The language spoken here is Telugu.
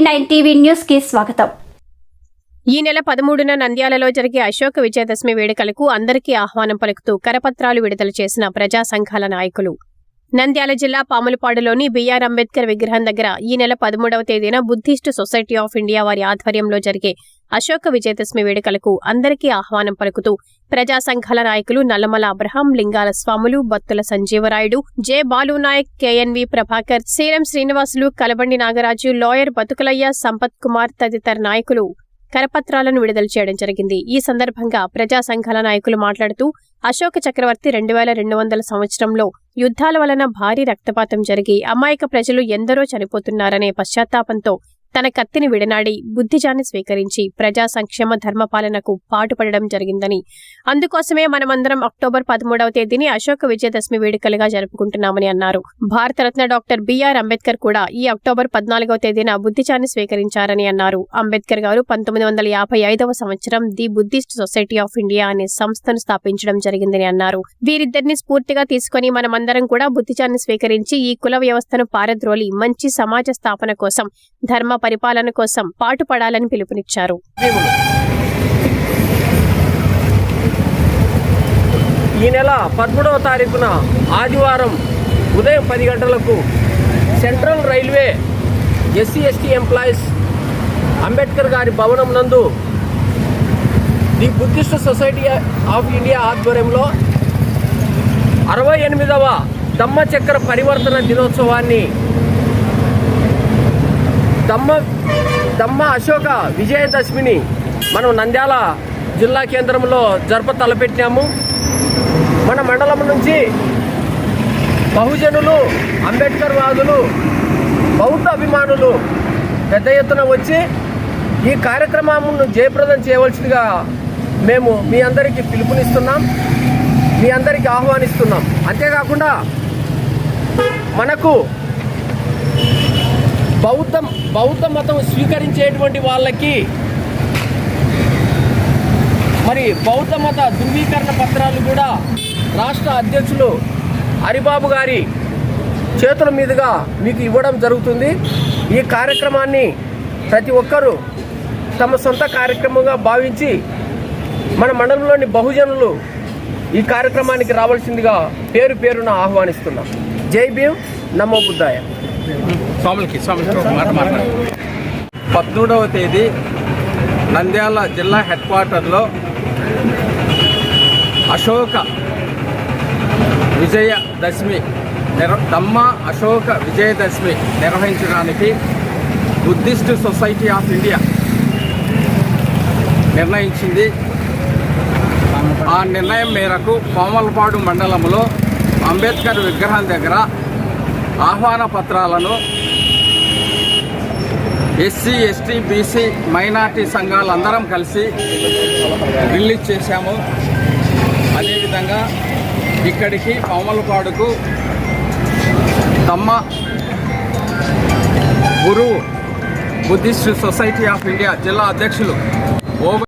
నైన్ టీవీ న్యూస్కి స్వాగతం. ఈ నెల పదమూడున నంద్యాలలో జరిగే అశోక విజయదశమి వేడుకలకు అందరికీ ఆహ్వానం పలుకుతూ కరపత్రాలు విడుదల చేసిన ప్రజా సంఘాల నాయకులు. నంద్యాల జిల్లా పాములపాడులోని బిఆర్ అంబేద్కర్ విగ్రహం దగ్గర ఈ నెల పదమూడవ తేదీన బుద్ధిస్టు సొసైటీ ఆఫ్ ఇండియా వారి ఆధ్వర్యంలో జరిగే అశోక విజయదశమి వేడుకలకు అందరికీ ఆహ్వానం పలుకుతూ ప్రజా సంఘాల నాయకులు Nallamala Abraham Lingala Swamulu Battula Sanjeevarayudu J. Balunayak KNV Prabhakar Seeram Srinivasulu Kalabandi Nagaraju lawyer Bathukulaiah Sampath Kumar తదితర నాయకులు కరపత్రాలను విడుదల చేయడం జరిగింది. ఈ సందర్భంగా ప్రజా సంఘాల నాయకులు మాట్లాడుతూ అశోక చక్రవర్తి రెండు వేల రెండు వందల సంవత్సరంలో యుద్ధాల వలన భారీ రక్తపాతం జరిగి అమాయక ప్రజలు ఎందరో చనిపోతున్నారనే పశ్చాత్తాపంతో తన కత్తిని విడనాడి బుద్ధిజాన్ని స్వీకరించి ప్రజా సంక్షేమ ధర్మపాలనకు పాటుపడడం జరిగిందని. అందుకోసమే మనమందరం అక్టోబర్ పదమూడవ తేదీని అశోక విజయదశమి వేడుకలుగా జరుపుకుంటున్నామని అన్నారు. భారతరత్న డాక్టర్ బిఆర్ అంబేద్కర్ కూడా ఈ అక్టోబర్ పద్నాలుగవ తేదీన బుద్ధిజాన్ని స్వీకరించారని అన్నారు. అంబేద్కర్ గారు పంతొమ్మిది వందల యాభై ఐదవ సంవత్సరం the Buddhist society of India అనే సంస్థను స్థాపించడం జరిగిందని అన్నారు. వీరిద్దరిని స్ఫూర్తిగా తీసుకుని మనమందరం కూడా బుద్ధిజాన్ని స్వీకరించి ఈ కుల వ్యవస్థను పారద్రోలి మంచి సమాజ స్థాపన కోసం ధర్మ పరిపాలన కోసం పాటుపడాలని పిలుపునిచ్చారు. ఈ నెల పదమూడవ తారీఖున ఆదివారం ఉదయం పది గంటలకు central railway SC ST employees Ambedkar గారి భవనం నందు the Buddhist society of India ఆధ్వర్యంలో అరవై ఎనిమిదవ దమ్మచక్ర పరివర్తన దినోత్సవాన్ని దమ్మ దమ్మ అశోక విజయదశమిని మనం నంద్యాల జిల్లా కేంద్రంలో జరప తలపెట్టాము మన మండలం నుంచి బహుజనులు అంబేద్కర్ వాదులు బౌద్ధ అభిమానులు పెద్ద ఎత్తున వచ్చి ఈ కార్యక్రమమును జయప్రదం చేయవలసిందిగా మేము మీ అందరికీ పిలుపునిస్తున్నాం మీ అందరికీ ఆహ్వానిస్తున్నాం. అంతేకాకుండా మనకు బౌద్ధ బౌద్ధ మతం స్వీకరించేటువంటి వాళ్ళకి మరి బౌద్ధ మత ధృవీకరణ పత్రాలు కూడా రాష్ట్ర అధ్యక్షులు హరిబాబు గారి చేతుల మీదుగా మీకు ఇవ్వడం జరుగుతుంది. ఈ కార్యక్రమాన్ని ప్రతి ఒక్కరూ తమ సొంత కార్యక్రమంగా భావించి మన మండలంలోని బహుజనులు ఈ కార్యక్రమానికి రావాల్సిందిగా పేరు పేరున ఆహ్వానిస్తున్నాం. జై భీమ్. నమో బుద్ధాయ. స్వాములకి స్వాములకి ఒక మాట మాట్లాడారు పద్మూడవ తేదీ నంద్యాల జిల్లా హెడ్ క్వార్టర్లో అశోక విజయదశమి నిర్ దమ్మ అశోక విజయదశమి నిర్వహించడానికి బుద్ధిస్ట్ సొసైటీ ఆఫ్ ఇండియా నిర్ణయించింది. ఆ నిర్ణయం మేరకు కోమలపాడు మండలంలో అంబేద్కర్ విగ్రహం దగ్గర ఆహ్వాన పత్రాలను ఎస్సీ ఎస్టీ బీసీ మైనార్టీ సంఘాలందరం కలిసి రిలీజ్ చేశాము. అదేవిధంగా ఇక్కడికి పామలపాడుకు తమ్మ గురువు బుద్ధిస్ట్ సొసైటీ ఆఫ్ ఇండియా జిల్లా అధ్యక్షులు ఓ